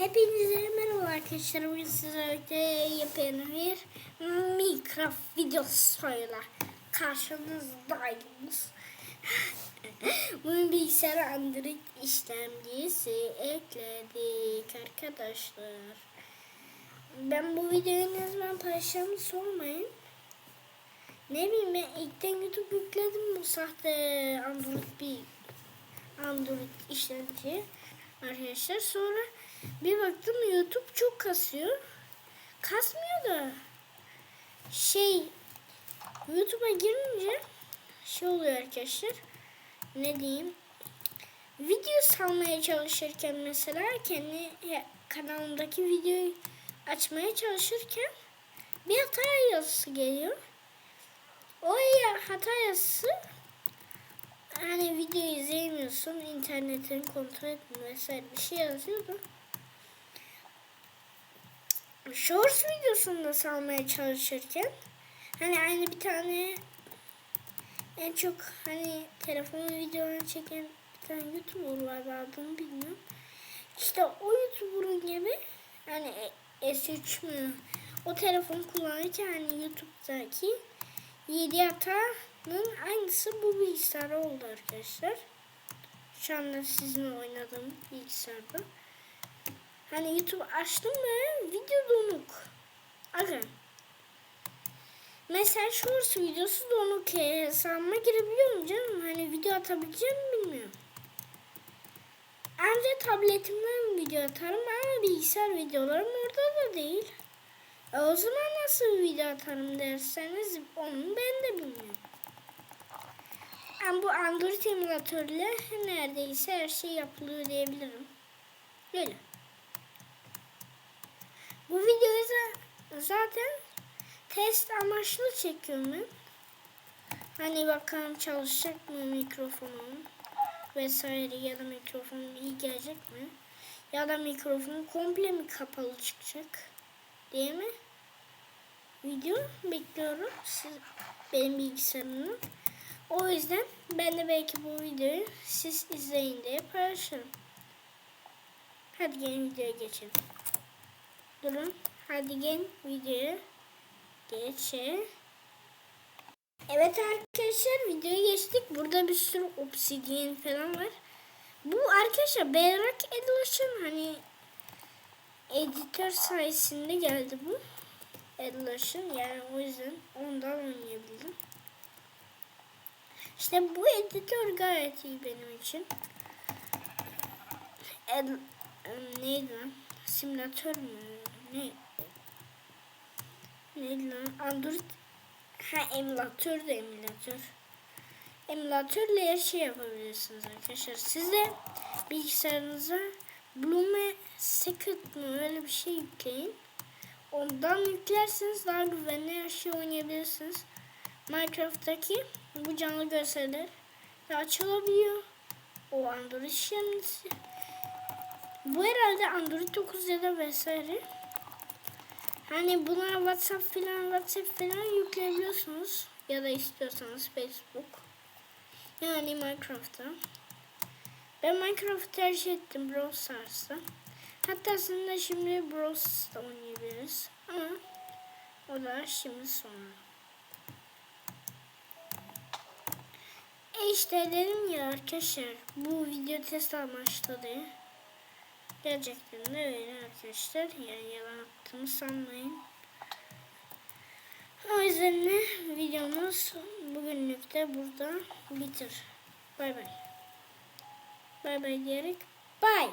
Hepinize merhaba arkadaşlar. Bugün sizlerle yepyeni bir Minecraft videosuyla karşınızdayız. Bugün bilgisayar Android işlemcisi ekledik arkadaşlar. Ben bu videoyu ne zaman paylaşacağımı sormayın. Ne bileyim ben ilkten YouTube yükledim bu sahte Android bir Android işlemci arkadaşlar. Sonra bir baktım YouTube çok kasıyor. Kasmıyor da şey YouTube'a girince şey oluyor arkadaşlar. Ne diyeyim? Video salmaya çalışırken mesela kendi kanalımdaki videoyu açmaya çalışırken bir hata yazısı geliyor. O ya hata yazısı hani video izleyemiyorsun, internetin kontrol etme vesaire bir şey yazıyordu. Shorts videosunda salmaya çalışırken hani aynı bir tane en çok hani telefon videolarını çeken bir tane YouTuber var adını bilmiyorum. İşte o YouTuber'ın gibi hani S3 mü o telefon kullanırken hani YouTube'daki 7 hatanın aynısı bu bilgisayarda oldu arkadaşlar. Şu anda sizinle oynadığım bilgisayarda. Hani YouTube açtım ve video donuk. Bakın. Mesela shorts videosu donuk hesabıma girebiliyorum canım. Hani video atabileceğim bilmiyorum. Ancak tabletimden video atarım ama bilgisayar videolarım orada da değil. E o zaman nasıl video atarım derseniz onu ben de bilmiyorum. Yani bu Android emülatörle neredeyse her şey yapılıyor diyebilirim. Böyle. Bu videoyu zaten test amaçlı çekiyorum. Hani bakalım çalışacak mı mikrofonum vesaire ya da mikrofonum iyi gelecek mi? Ya da mikrofonum komple mi kapalı çıkacak? Değil mi? Video bekliyorum siz benim bilgisayarımdan. O yüzden ben de belki bu videoyu siz izleyin diye paylaşırım. Hadi gelin videoya geçelim. Durun. Hadi gelin videoya geçelim. Evet arkadaşlar videoya geçtik. Burada bir sürü obsidian falan var. Bu arkadaşlar Berrak Edition hani editör sayesinde geldi bu. Edition yani o yüzden ondan oynayabildim. İşte bu editör gayet iyi benim için. Ed, neydi lan? Simülatör mü? Ne? Neydi lan? Android Ha emülatör de emülatör. Emülatörle her şey yapabilirsiniz arkadaşlar. Siz de bilgisayarınıza Blume Secret mı öyle bir şey yükleyin. Ondan yüklerseniz daha güvenli her şey oynayabilirsiniz. Minecraft'taki bu canlı görseller açılabiliyor. O Android işlemcisi. Bu herhalde Android 9 ya da vesaire. Hani buna WhatsApp filan WhatsApp filan yükleyebiliyorsunuz. Ya da istiyorsanız Facebook. Yani Minecraft'ta. Ben Minecraft tercih ettim Brawl Stars'ta. Hatta aslında şimdi Brawl Stars'ta oynayabiliriz. Ama o da şimdi sonra. E işte dedim ya arkadaşlar bu video test amaçlı diye. Gerçekten de öyle arkadaşlar. Yani yalan attığımı sanmayın. O yüzden de videomuz bugünlük de burada bitir. Bay bay. Bay bay diyerek bay.